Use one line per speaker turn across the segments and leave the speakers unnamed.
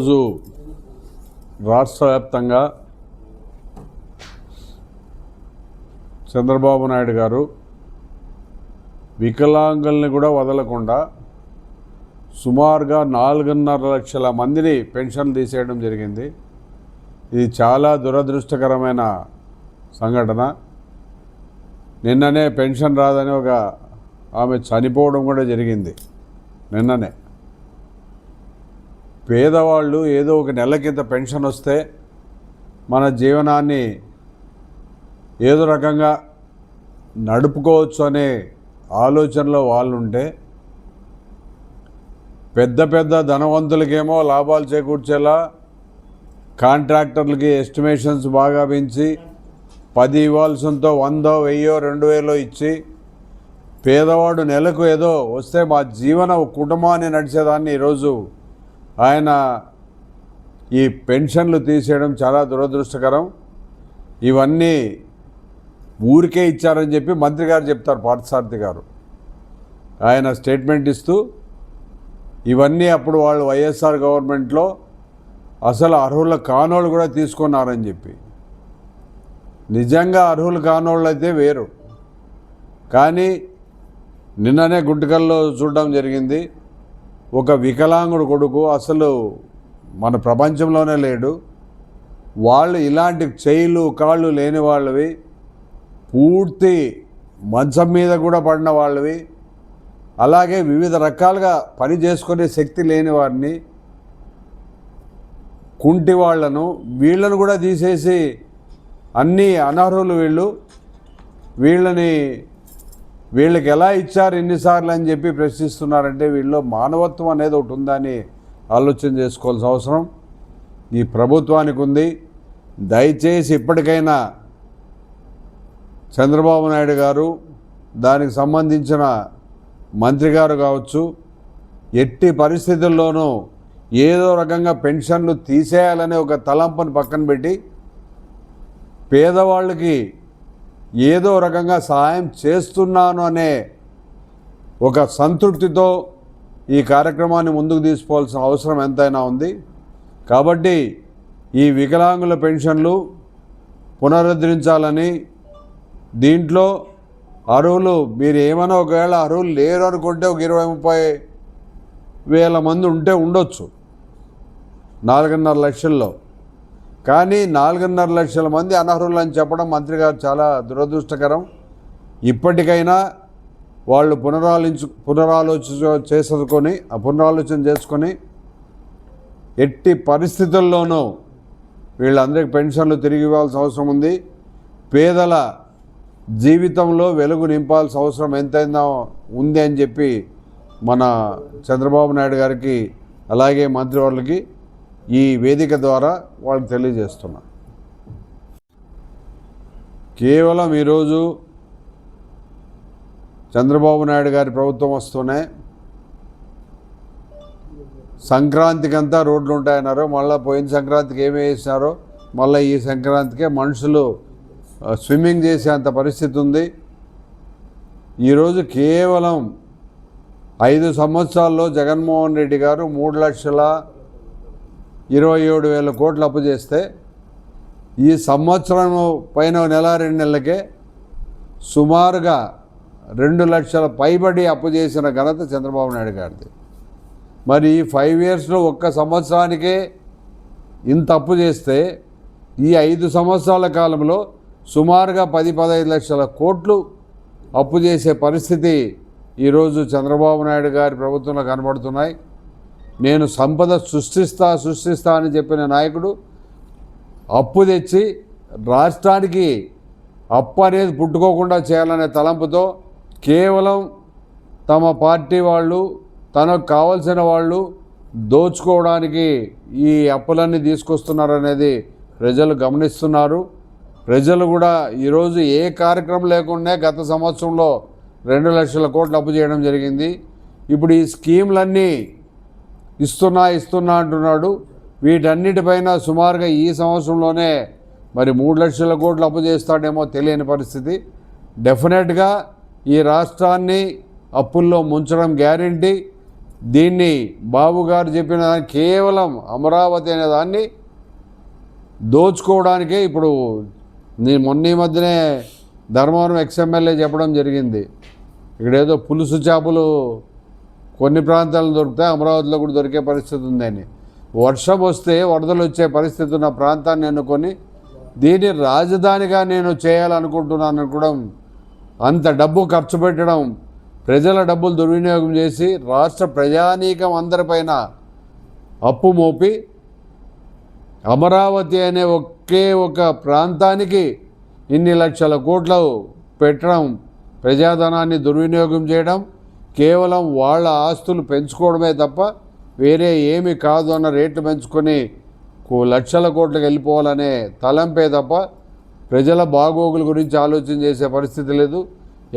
రోజు రాష్ట్ర వ్యాప్తంగా చంద్రబాబు నాయుడు గారు వికలాంగుల్ని కూడా వదలకుండా సుమారుగా నాలుగున్నర లక్షల మందిని పెన్షన్ తీసేయడం జరిగింది. ఇది చాలా దురదృష్టకరమైన సంఘటన. నిన్ననే పెన్షన్ రాదని ఒక ఆమె చనిపోవడం కూడా జరిగింది. నిన్ననే. పేదవాళ్ళు ఏదో ఒక నెల కింద పెన్షన్ వస్తే మన జీవనాన్ని ఏదో రకంగా నడుపుకోవచ్చు అనే ఆలోచనలో వాళ్ళు ఉంటే పెద్ద పెద్ద ధనవంతులకేమో లాభాలు చేకూర్చేలా కాంట్రాక్టర్లకి ఎస్టిమేషన్స్ బాగా పెంచి పది ఇవ్వాల్సినతో వందో వెయ్యో రెండు వేలో ఇచ్చి పేదవాడు నెలకు ఏదో వస్తే మా జీవన కుటుంబాన్ని నడిచేదాన్ని ఈరోజు ఆయన ఈ పెన్షన్లు తీసేయడం చాలా దురదృష్టకరం. ఇవన్నీ ఊరికే ఇచ్చారని చెప్పి మంత్రి గారు చెప్తారు పార్థసారథి గారు. ఆయన స్టేట్మెంట్ ఇస్తూ ఇవన్నీ అప్పుడు వాళ్ళు వైఎస్ఆర్ గవర్నమెంట్లో అసలు అర్హుల కానోళ్ళు కూడా తీసుకున్నారని చెప్పి. నిజంగా అర్హులు కానోళ్ళు అయితే వేరు. కానీ నిన్ననే గుంటకల్లో చూడడం జరిగింది. ఒక వికలాంగుడు కొడుకు అసలు మన ప్రపంచంలోనే లేడు. వాళ్ళు ఇలాంటి చేయిలు కాళ్ళు లేని వాళ్ళవి. పూర్తి మంచం మీద కూడా పడిన వాళ్ళవి. అలాగే వివిధ రకాలుగా పని చేసుకునే శక్తి లేని వారిని. కుంటి వాళ్ళను వీళ్ళను కూడా తీసేసి అన్ని అనర్హులు వీళ్ళు. వీళ్ళని వీళ్ళకి ఎలా ఇచ్చారు ఎన్నిసార్లు అని చెప్పి ప్రశ్నిస్తున్నారంటే వీళ్ళలో మానవత్వం అనేది ఒకటి ఉందని ఆలోచన చేసుకోవాల్సిన అవసరం. ఈ ప్రభుత్వానికి ఉంది. దయచేసి ఇప్పటికైనా చంద్రబాబు నాయుడు గారు దానికి సంబంధించిన మంత్రి గారు కావచ్చు ఎట్టి పరిస్థితుల్లోనూ ఏదో రకంగా పెన్షన్లు తీసేయాలనే ఒక తలంపను పక్కన పెట్టి పేదవాళ్ళకి ఏదో రకంగా సహాయం చేస్తున్నాను అనే ఒక సంతృప్తితో ఈ కార్యక్రమాన్ని ముందుకు తీసుకోవాల్సిన అవసరం ఎంతైనా ఉంది. కాబట్టి ఈ వికలాంగుల పెన్షన్లు పునరుద్ధరించాలని దీంట్లో అర్హులు మీరు ఏమైనా ఒకవేళ అర్హులు లేరు అనుకుంటే ఒక ఇరవై ముప్పై వేల మంది ఉంటే ఉండొచ్చు. నాలుగున్నర లక్షల్లో. కానీ నాలుగున్నర లక్షల మంది అనర్హులు అని చెప్పడం మంత్రి గారు చాలా దురదృష్టకరం. ఇప్పటికైనా వాళ్ళు పునరాలించు పునరాలోచన చేసుకొని ఆ పునరాలోచన చేసుకొని ఎట్టి పరిస్థితుల్లోనూ వీళ్ళందరికీ పెన్షన్లు తిరిగి ఇవ్వాల్సిన అవసరం ఉంది. పేదల జీవితంలో వెలుగు నింపాల్సిన అవసరం ఎంతైనా ఉంది అని చెప్పి మన చంద్రబాబు నాయుడు గారికి అలాగే మంత్రివర్లకి ఈ వేదిక ద్వారా వాళ్ళకి తెలియజేస్తున్నా. కేవలం ఈరోజు చంద్రబాబు నాయుడు గారి ప్రభుత్వం వస్తూనే సంక్రాంతికి అంతా రోడ్లు ఉంటాయన్నారు. మళ్ళీ పోయిన సంక్రాంతికి ఏమి వేసినారో మళ్ళీ ఈ సంక్రాంతికే మనుషులు స్విమ్మింగ్ చేసే అంత పరిస్థితి ఉంది. ఈరోజు కేవలం ఐదు సంవత్సరాల్లో జగన్మోహన్ రెడ్డి గారు మూడు లక్షల ఇరవై ఏడు వేల కోట్లు అప్పు చేస్తే ఈ సంవత్సరం పైన నెల రెండు నెలలకే సుమారుగా రెండు లక్షల పైబడి అప్పు చేసిన ఘనత చంద్రబాబు నాయుడు గారిది. మరి ఈ ఫైవ్ ఇయర్స్లో ఒక్క సంవత్సరానికే ఇంత అప్పు చేస్తే ఈ ఐదు సంవత్సరాల కాలంలో సుమారుగా పది పదహైదు లక్షల కోట్లు అప్పు చేసే పరిస్థితి ఈరోజు చంద్రబాబు నాయుడు గారి ప్రభుత్వంలో కనబడుతున్నాయి. నేను సంపద సృష్టిస్తా సృష్టిస్తా అని చెప్పిన నాయకుడు అప్పు తెచ్చి రాష్ట్రానికి అప్పు అనేది పుట్టుకోకుండా చేయాలనే తలంపుతో కేవలం తమ పార్టీ వాళ్ళు తనకు కావలసిన వాళ్ళు దోచుకోవడానికి ఈ అప్పులన్నీ తీసుకొస్తున్నారనేది ప్రజలు గమనిస్తున్నారు. ప్రజలు కూడా ఈరోజు ఏ కార్యక్రమం లేకుండా గత సంవత్సరంలో రెండు లక్షల కోట్లు అప్పు చేయడం జరిగింది. ఇప్పుడు ఈ స్కీమ్లన్నీ ఇస్తున్నా ఇస్తున్నా అంటున్నాడు. వీటన్నిటిపైన సుమారుగా ఈ సంవత్సరంలోనే మరి మూడు లక్షల కోట్లు అప్పు చేస్తాడేమో తెలియని పరిస్థితి. డెఫినెట్గా ఈ రాష్ట్రాన్ని అప్పుల్లో ముంచడం గ్యారంటీ. దీన్ని బాబు గారు చెప్పిన దాన్ని కేవలం అమరావతి అనే దాన్ని దోచుకోవడానికే ఇప్పుడు నేను మొన్న ఈ మధ్యనే ధర్మవరం ఎక్స్ఎమ్మెల్యే చెప్పడం జరిగింది. ఇక్కడ ఏదో పులుసు చేపలు కొన్ని ప్రాంతాల్లో దొరుకుతాయి అమరావతిలో కూడా దొరికే పరిస్థితి ఉందని వర్షం వస్తే వరదలు వచ్చే పరిస్థితి ఉన్న ప్రాంతాన్ని ఎన్నుకొని దీన్ని రాజధానిగా నేను చేయాలనుకుంటున్నాను అనుకోవడం అంత డబ్బు ఖర్చు పెట్టడం ప్రజల డబ్బులు దుర్వినియోగం చేసి రాష్ట్ర ప్రజానీకం అందరిపైన అప్పు మోపి అమరావతి అనే ఒకే ఒక ప్రాంతానికి ఇన్ని లక్షల కోట్లు పెట్టడం ప్రజాధనాన్ని దుర్వినియోగం చేయడం కేవలం వాళ్ళ ఆస్తులు పెంచుకోవడమే తప్ప వేరే ఏమి కాదు అన్న రేట్లు పెంచుకొని లక్షల కోట్లకు వెళ్ళిపోవాలనే తలంపే తప్ప ప్రజల బాగోగుల గురించి ఆలోచన చేసే పరిస్థితి లేదు.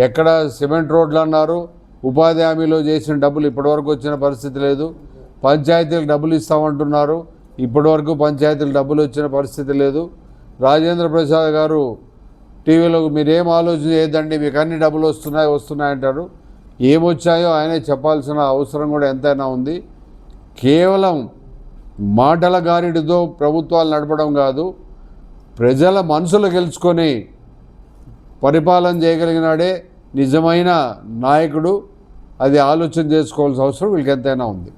ఎక్కడ సిమెంట్ రోడ్లు అన్నారు ఉపాధి హామీలో చేసిన డబ్బులు ఇప్పటివరకు వచ్చిన పరిస్థితి లేదు. పంచాయతీలకు డబ్బులు ఇస్తామంటున్నారు ఇప్పటివరకు పంచాయతీలు డబ్బులు వచ్చిన పరిస్థితి లేదు. రాజేంద్ర ప్రసాద్ గారు టీవీలో మీరేం ఆలోచన చేయద్దండి మీకు అన్ని డబ్బులు వస్తున్నాయి వస్తున్నాయి అంటారు. ఏమొచ్చాయో ఆయనే చెప్పాల్సిన అవసరం కూడా ఎంతైనా ఉంది. కేవలం మాటల గారిడితో ప్రభుత్వాలు నడపడం కాదు ప్రజల మనసులు గెలుచుకొని పరిపాలన చేయగలిగినాడే నిజమైన నాయకుడు. అది ఆలోచన చేసుకోవాల్సిన అవసరం వీళ్ళకి ఎంతైనా ఉంది.